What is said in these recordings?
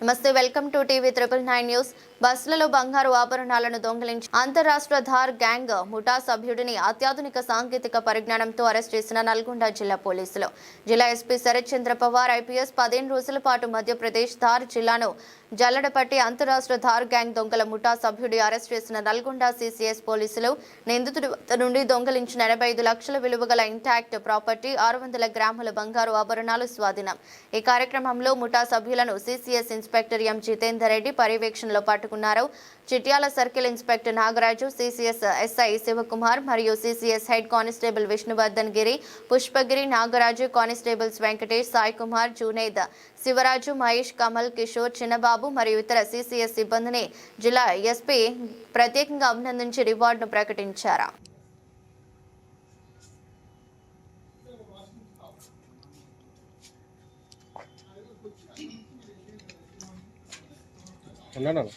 నమస్తే welcome to TV triple nine news. బస్సులలో బంగారు ఆభరణాలను దొంగిలించి అంతరాష్ట్ర ధార్ గ్యాంగ్ ముఠా సభ్యుడిని అత్యాధునిక సాంకేతిక పరిజ్ఞానంతో అరెస్ట్ చేసిన నల్గొండ జిల్లా పోలీసులు. జిల్లా ఎస్పీ శరత్ చంద్ర పవార్ ఐపీఎస్ పదిహేను రోజుల పాటు మధ్యప్రదేశ్ ధార్ జిల్లాను జల్లడపట్టి అంతరాష్ట్ర ధార్ గ్యాంగ్ దొంగల ముఠా సభ్యుడి అరెస్ట్ చేసిన నల్గొండ సిసిఎస్ పోలీసులు నిందితుడి వద్ద నుండి దొంగలించిన ఎనభై ఐదు లక్షల విలువ గల ఇంటాక్ట్ ప్రాపర్టీ ఆరు వందల గ్రాముల బంగారు ఆభరణాలు స్వాధీనం. ఈ కార్యక్రమంలో ముఠా సభ్యులను CCS inspector M Jitender Reddy పర్యవేక్షణలో పట్టుకున్నారు Chityal circle inspector Nagaraju CCS SI Shivakumar మరియు CCS head constable Vishnuvardhan Giri Pushpagiri Nagaraju constables Venkatesh Sai Kumar Juned Shivaraju Mahesh Kamal Kishore Chinnababu మరియు ఇతర సిసిఎస్ సిబ్బందిని జిల్లా ఎస్పీ ప్రత్యేకంగా అభినందించి రివార్డును ప్రకటించారు. ఉన్నాను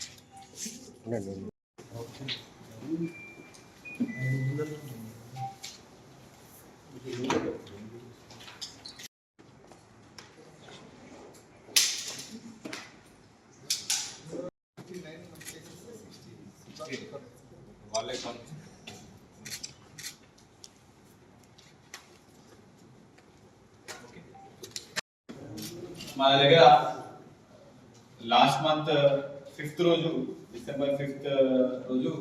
ఉండండి మన దగ్గర లాస్ట్ మంత్ ఫిఫ్త్ రోజు డిసెంబర్ ఫిఫ్త్ uh, రోజు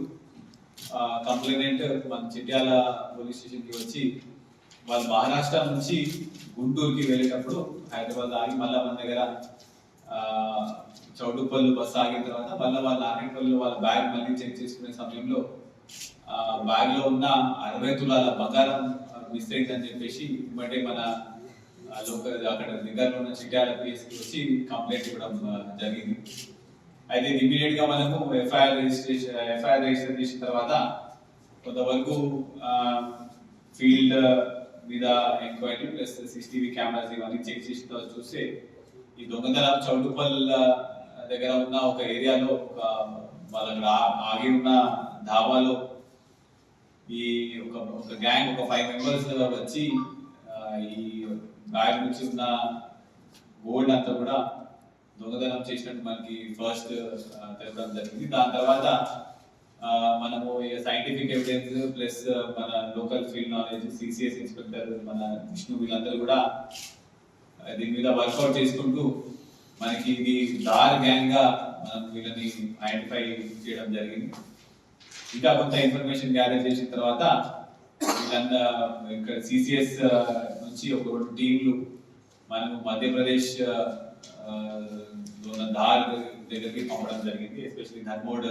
కంప్లైనెంట్ మన చిట్యాల పోలీస్ స్టేషన్కి వచ్చి వాళ్ళు మహారాష్ట్ర నుంచి గుంటూరుకి వెళ్ళేటప్పుడు హైదరాబాద్ ఆగి మళ్ళీ మన దగ్గర చౌటుపల్లి బస్సు ఆగిన తర్వాత మళ్ళీ వాళ్ళ నారాయణపల్లి వాళ్ళ బ్యాగ్ మళ్ళీ చెక్ చేసుకునే సమయంలో బ్యాగ్లో బ్యాగ్లో ఉన్న అరవై తులాల బంగారం మిస్ అయిందని చెప్పేసి ఇమ్మటే మన లోకల్ అక్కడ దగ్గరలో ఉన్న చిట్యాల పిఎస్కి వచ్చి కంప్లైంట్ ఇవ్వడం జరిగింది. అయితే ఇమీడియట్గా మనము ఎఫ్ఐఆర్ రిజిస్ట్రేషన్ ఎఫ్ఐఆర్ రిజిస్టర్ చేసిన తర్వాత కొంతవరకు ఫీల్డ్ మీద ఎంక్వైరీ ప్లస్ సిసిటీవీ కెమెరాస్ ఇవన్నీ చెక్ చేసిన తర్వాత చూస్తే ఈ దొంగతనం చౌటుపల్ దగ్గర ఉన్న ఒక ఏరియాలో ఒక వాళ్ళ ఆగి ఉన్న ధాబాలో ఈ ఒక ఒక గ్యాంగ్ ఒక ఫైవ్ మెంబర్స్ వచ్చి ఈ బ్యాగ్ నుంచి ఉన్న గోల్డ్ అంతా కూడా దొంగతనం చేసినట్టు మనకి ఫస్ట్ తెలపడం జరిగింది. దాని తర్వాత మనము సైంటిఫిక్ ఎవిడెన్స్ ప్లస్ మన local field knowledge CCS inspector మన విష్ణు వీళ్ళందరూ కూడా దీని మీద వర్కౌట్ చేసుకుంటూ మనకి ఇది దార్ గ్యాంగ్గా మనం వీళ్ళని ఐడెంటిఫై చేయడం జరిగింది. ఇంకా కొంత ఇన్ఫర్మేషన్ గ్యాదర్ చేసిన తర్వాత వీళ్ళంతా ఇక్కడ సిసిఎస్ నుంచి ఒక రెండు టీంలు మనము మధ్యప్రదేశ్ ధార్ దగ్గరికి పంపడం జరిగింది. ఎస్పెషల్లీ ధర్మోడ్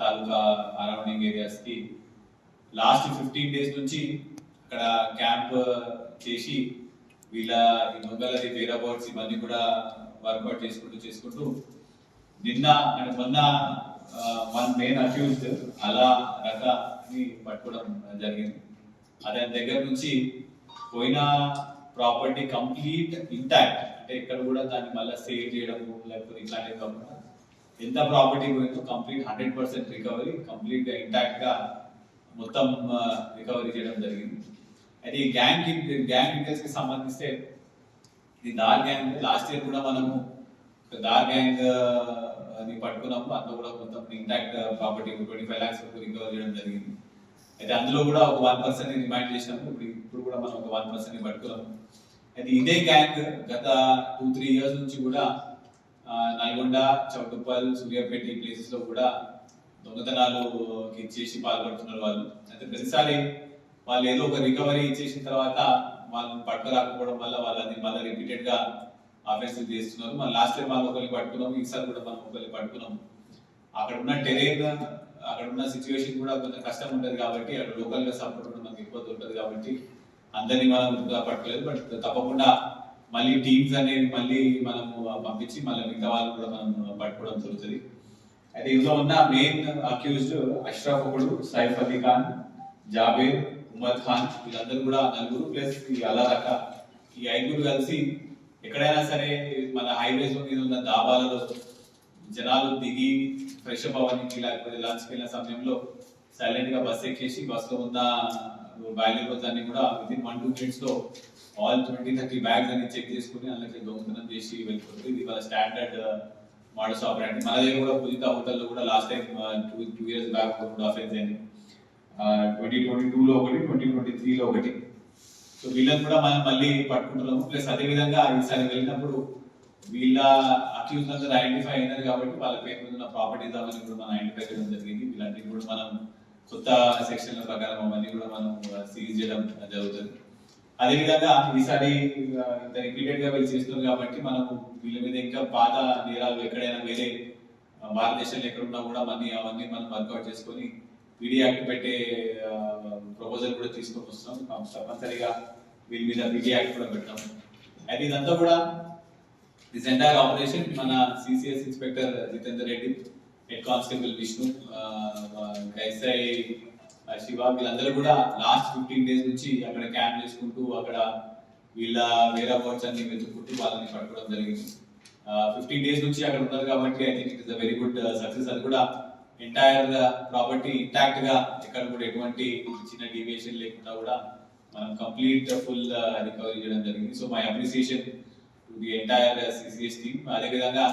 తాలూకా అరౌండింగ్ ఏరియాస్కి లాస్ట్ ఫిఫ్టీన్ డేస్ నుంచి అక్కడ క్యాంప్ చేసి వీళ్ళ ఈ దొంగలది వేరే బోర్డ్స్ ఇవన్నీ కూడా వర్కౌట్ చేసుకుంటూ చేసుకుంటూ నిన్న అంటే మొన్న వన్ మెయిన్ అక్యూజ్డ్ అలా రకాని పట్టుకోవడం జరిగింది. అతని దగ్గర నుంచి పోయిన ప్రాపర్టీ కంప్లీట్ ఇంటాక్ట్ అంటే ఇక్కడ కూడా దాన్ని మళ్ళీ సేవ్ చేయడము లేకపోతే ఇట్లాంటివి కాకుండా ఎంత ప్రాపర్టీ పోయిందో కంప్లీట్ హండ్రెడ్ పర్సెంట్ రికవరీ కంప్లీట్గా ఇంటాక్ట్గా మొత్తం రికవరీ చేయడం జరిగింది. అయితే ఈ గ్యాంగ్ గ్యాంగ్ డీటెయిల్స్కి సంబంధిస్తే ఇది దార్ గ్యాంగ్ లాస్ట్ ఇయర్ కూడా మనము దార్ గ్యాంగ్ అది పట్టుకున్నప్పుడు అందులో కూడా కొంత intact property twenty five lakhs వరకు రికవర్ చేయడం జరిగింది. అయితే అందులో కూడా ఒక వన్ పర్సెంట్ రిమైండ్ చేసినప్పుడు ఇప్పుడు ఇప్పుడు కూడా మనం ఒక వన్ పర్సెంట్ పట్టుకున్నాము అయితే ఇదే గ్యాంగ్ గత టూ త్రీ ఇయర్స్ నుంచి కూడా నల్గొండ చౌటుప్పల్ సూర్యాపేట ఈ ప్లేసెస్లో కూడా దొంగతనాలు ఇచ్చేసి పాల్పడుతున్నారు వాళ్ళు. అయితే ప్రతిసారి వాళ్ళు ఏదో ఒక రికవరీ ఇచ్చేసిన తర్వాత వాళ్ళని పట్టుకురాకపోవడం వల్ల వాళ్ళని మళ్ళీ రిపీటెడ్గా ఆఫెన్సివ్ చేస్తున్నారు. మన లాస్ట్ టైం వాళ్ళు ఒకరిని పట్టుకున్నాం ఈసారి కూడా మనం ఒకరిని పట్టుకున్నాం అక్కడ ఉన్న టెరేన్ అక్కడ ఉన్న సిచ్యువేషన్ కూడా కొంచెం కష్టం ఉంటుంది కాబట్టి అక్కడ లోకల్గా సపోర్ట్ కూడా మనకి ఎక్కువ ఉంటుంది కాబట్టి అందరినీ మనం పట్టుకోలేదు. బట్ తప్పకుండా మళ్ళీ టీమ్స్ అనేవి మళ్ళీ మనము పంపించి మళ్ళీ మిగతా వాళ్ళు కూడా మనం పట్టుకోవడం జరుగుతుంది. అయితే ఇందులో ఉన్న మెయిన్ అక్యూజ్డ్ అష్రఫ్ ఒకడు సైఫ్ అలీ ఖాన్ జాబేర్ ఉమర్ ఖాన్ వీళ్ళందరూ కూడా నలుగురు ప్లస్ ఈ అలారక ఈ ఐదుగురు కలిసి ఎక్కడైనా సరే మన హైవేస్ మీద ఉన్న దాబాలలో జనాలు దిగి ఫ్రెష్ అప్ అవ్వడానికి లేకపోతే లంచ్కి వెళ్ళిన సమయంలో సైలెంట్గా బస్ ఎక్కేసి బస్లో ఉన్న బ్యాగ్ అన్ని కూడా విత్ ఇన్ వన్ టూ మినిట్స్లో ఆల్ ట్వంటీ థర్టీ బ్యాగ్స్ అన్ని చెక్ చేసుకుని అందులోకి దొంగతనం చేసి వెళ్ళిపోతుంది. ఇది వాళ్ళ స్టాండర్డ్ మోడల్స్ ఆపరేట్ మన దగ్గర కూడా పూజిత హోటల్లో కూడా last time two two years back రెండు అఫెన్స్ అయింది. ట్వంటీ ట్వంటీ టూలో ఒకటి ట్వంటీ ట్వంటీ త్రీలో ఒకటి. సో వీళ్ళని కూడా మనం మళ్ళీ పట్టుకుంటున్నాము. ప్లస్ అదే విధంగా ఈసారి వెళ్ళినప్పుడు వీళ్ళ అక్యూజ్ అందరూ ఐడెంటిఫై అయినారు కాబట్టి వాళ్ళ పేరు ఉన్న ప్రాపర్టీస్ అవన్నీ కూడా మనం ఐడెంటిఫై చేయడం జరిగింది. వీళ్ళంటిని కూడా మనం కొత్త సెక్షన్ల ప్రకారం అవన్నీ కూడా మనం సీజ్ చేయడం జరుగుతుంది. అదేవిధంగా ఈసారి ఇంత రిపీటెడ్గా వీళ్ళు చేస్తున్నారు కాబట్టి మనం వీళ్ళ మీద ఇంకా పాత నేరాలు ఎక్కడైనా వేరే భారతదేశంలో ఎక్కడ ఉన్నా కూడా మనీ అవన్నీ మనం వర్కౌట్ చేసుకొని పీడీ యాక్ట్ పెట్టే ప్రపోజల్ కూడా తీసుకొని వస్తున్నాం. తప్పనిసరిగా వీళ్ళ మీద పీడీ యాక్ట్ కూడా పెట్టాం. అయితే ఇదంతా కూడా దిస్ ఎంటైర్ ఆపరేషన్ మన CCS inspector Jitender Reddy head constable Vishnu ఇంకా ఎస్ఐ శివ వీళ్ళందరూ కూడా లాస్ట్ ఫిఫ్టీన్ డేస్ నుంచి అక్కడ క్యాంప్ చేసుకుంటూ అక్కడ వీళ్ళ వేరే అబౌట్స్ అన్ని వెతుక్కుంటూ వాళ్ళని పట్టుకోవడం జరిగింది. ఫిఫ్టీన్ డేస్ నుంచి అక్కడ ఉన్నారు కాబట్టి I think it is a very good success అది కూడా ఎంటైర్ ప్రాపర్టీ ఇంటాక్ట్గా ఎక్కడ కూడా ఎటువంటి చిన్న డీవియేషన్ లేకుండా కూడా మనం కంప్లీట్ ఫుల్ రికవరీ చేయడం జరిగింది. So my appreciation to the entire CCS team అదేవిధంగా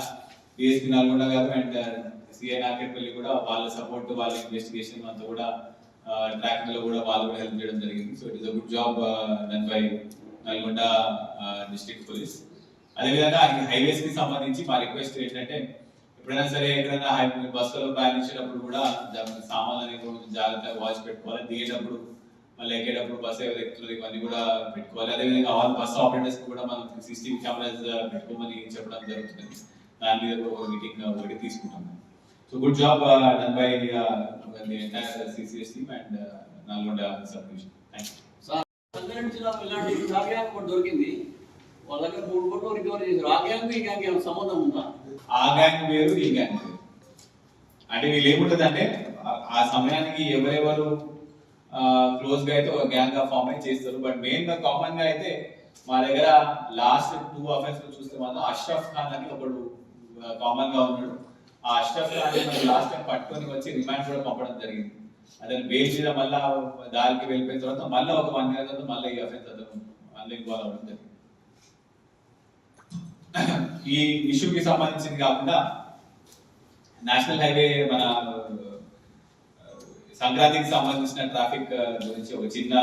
డిఎస్పీ నల్గొండ గారు అండ్ సిఐ uh, నాకెట్పల్లి కూడా వాళ్ళ సపోర్ట్ వాళ్ళ ఇన్వెస్టిగేషన్ అంతా కూడా ట్రాకింగ్లో కూడా వాళ్ళు కూడా హెల్ప్ చేయడం జరిగింది. So it is a good job done by Nalgonda district police అదేవిధంగా హైవేస్కి సంబంధించి మా రిక్వెస్ట్ ఏంటంటే ఎప్పుడైనా సరే ఎక్కడైనా హై బస్సులో ప్రయాణించేటప్పుడు కూడా సామాన్లు అనేది జాగ్రత్తగా వాచ్ పెట్టుకోవాలి. దిగేటప్పుడు మళ్ళీ ఎక్కేటప్పుడు బస్సు ఏదో ఎక్కుతున్నారు ఇవన్నీ కూడా పెట్టుకోవాలి. అదేవిధంగా ఆల్ బస్ ఆపరేటర్స్ కూడా మనం సిసిటీవీ కెమెరాస్ పెట్టుకోమని చెప్పడం జరుగుతుంది. దాని మీద ఒక మీటింగ్ ఒకటి తీసుకుంటాం. So good job done by entire CCS team and Nalgonda sub division thank you Sangareddy జిల్లాలో ఇలాంటి డ్రగ్ ఒకటి దొరికింది. వాళ్ళ దగ్గర మూడు కోట్లు రికవరీ చేశారు. ఆ గ్యాంగ్ ఈ గ్యాంగ్ సంబంధం ఉందా? ఆ గ్యాంగ్ వేరు ఈ గ్యాంగ్ వేరు. అంటే వీళ్ళు ఏముంటది అంటే ఆ సమయానికి ఎవరెవరు క్లోజ్గా అయితే ఒక గ్యాంగ్గా ఫామ్ అయి చేస్తారు. బట్ మెయిన్గా కామన్గా అయితే మా దగ్గర లాస్ట్ టూ అఫైర్స్లో చూస్తే మాత్రం అష్రఫ్ ఖాన్ అని ఒకడు కామన్గా ఉన్నాడు. ఆ అష్రఫ్ ఖాన్ లాస్ట్ టైం పట్టుకొని వచ్చి రిమాండ్ కూడా పంపడం జరిగింది. అతను బెయిల్ మీద మళ్ళా దారికి వెళ్ళిపోయిన తర్వాత మళ్ళీ ఒక వన్ ఇయర్ తర్వాత మళ్ళీ ఈ అఫెన్స్ అతను మళ్ళీ ఇన్వాల్వ్ అవ్వడం జరిగింది. ఈ ఇష్యూకి సంబంధించింది కాకుండా నేషనల్ హైవే మన సంక్రాంతికి సంబంధించిన ట్రాఫిక్ గురించి ఒక చిన్న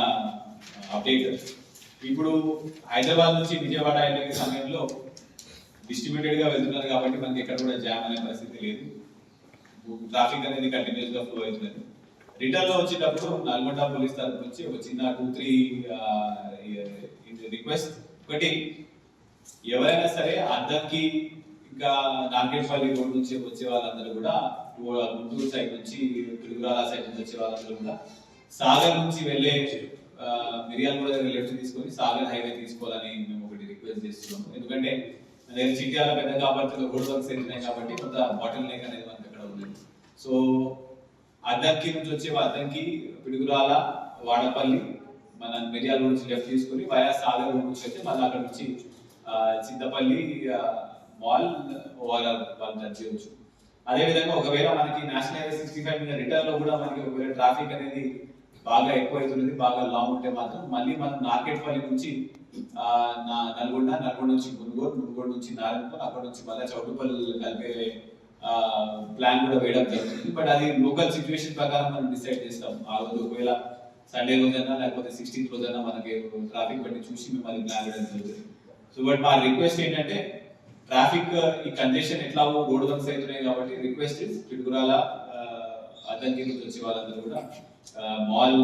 అప్డేట్. ఇప్పుడు హైదరాబాద్ నుంచి విజయవాడ వెళ్ళే సమయంలో డిస్ట్రిబ్యూటెడ్గా వెళ్తున్నారు కాబట్టి మనకి ఎక్కడ కూడా జామ్ అనే పరిస్థితి లేదు. ట్రాఫిక్ అనేది కంటిన్యూస్గా ఫ్లో అవుతుంది రిటర్న్లో వచ్చేటప్పుడు నల్గొండ పోలీస్ తరఫు నుంచి ఒక చిన్న టూ త్రీ రిక్వెస్ట్ ఒకటి ఎవరైనా సరే అద్దంకి ఇంకా నాగేపల్లి రోడ్ నుంచి వచ్చే వాళ్ళందరూ కూడా గుంటూరు సైడ్ నుంచి పిడుగురాల సైడ్ నుంచి వచ్చే వాళ్ళందరూ కూడా సాగర్ నుంచి వెళ్ళే మిరియాల కూడా లెఫ్ట్ తీసుకొని సాగర్ హైవే తీసుకోవాలని మేము ఒకటి రిక్వెస్ట్ చేస్తున్నాము. ఎందుకంటే నేను చిట్యాల పెద్ద కాబట్టి రోడ్ వర్క్స్ అవుతున్నాయి కాబట్టి కొంత బాటిల్ నెక్ అనేది మనకి అక్కడ ఉంది. సో అద్దంకి నుంచి వచ్చే అద్దంకి పిడుగురాల వాడపల్లి మన మిరియాల నుంచి లెఫ్ట్ తీసుకొని వయా సాగర్ నుంచి అయితే మళ్ళీ అక్కడ నుంచి చింతపల్లి మాల్ ఓవరాల్ వాళ్ళు జడ్జ్ చేయవచ్చు అదే విధంగా ఒకవేళ మనకి నేషనల్ హైవే సిక్స్టీ ఫైవ్ మీద రిటర్న్లో కూడా మనకి ఒకవేళ ట్రాఫిక్ అనేది బాగా ఎక్కువ అవుతున్నది బాగా లాంగ్ ఉంటే మాత్రం మళ్ళీ మనం నార్కెట్పల్లి నుంచి నా నల్గొండ నల్గొండ నుంచి మునుగోడు మునుగోడు నుంచి నారాయణపూర్ అక్కడ నుంచి మళ్ళీ చౌటుపల్లి కలిపే ప్లాన్ కూడా వేయడం జరుగుతుంది. బట్ అది లోకల్ సిచ్యువేషన్ ప్రకారం మనం డిసైడ్ చేస్తాం. ఆ రోజు ఒకవేళ సండే రోజైనా లేకపోతే సిక్స్టీన్త్ రోజైనా మనకి ట్రాఫిక్ బట్టి చూసి మేము అది ప్లాన్ వేయడం జరుగుతుంది. సో బట్ మా రిక్వెస్ట్ ఏంటంటే ట్రాఫిక్ ఈ కంజెషన్ ఎట్లా రోడ్ వర్క్స్ అవుతున్నాయి కాబట్టి రిక్వెస్ట్ ఇస్ పిడుగురాల అద్దంకి వచ్చే వాళ్ళందరూ కూడా మాల్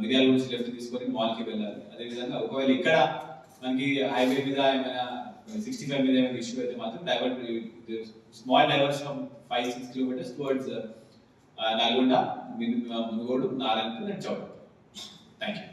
మిర్యాల గురించి లెఫ్ట్ తీసుకొని మాల్కి వెళ్ళాలి. అదేవిధంగా ఒకవేళ ఇక్కడ మనకి హైవే మీద ఏమైనా సిక్స్టీ ఫైవ్ మీద ఏమైనా ఇష్యూ అయితే మాత్రం divert small divers from five six kilometres towards Nalgonda Munugode Narayanpur and Chouta thank you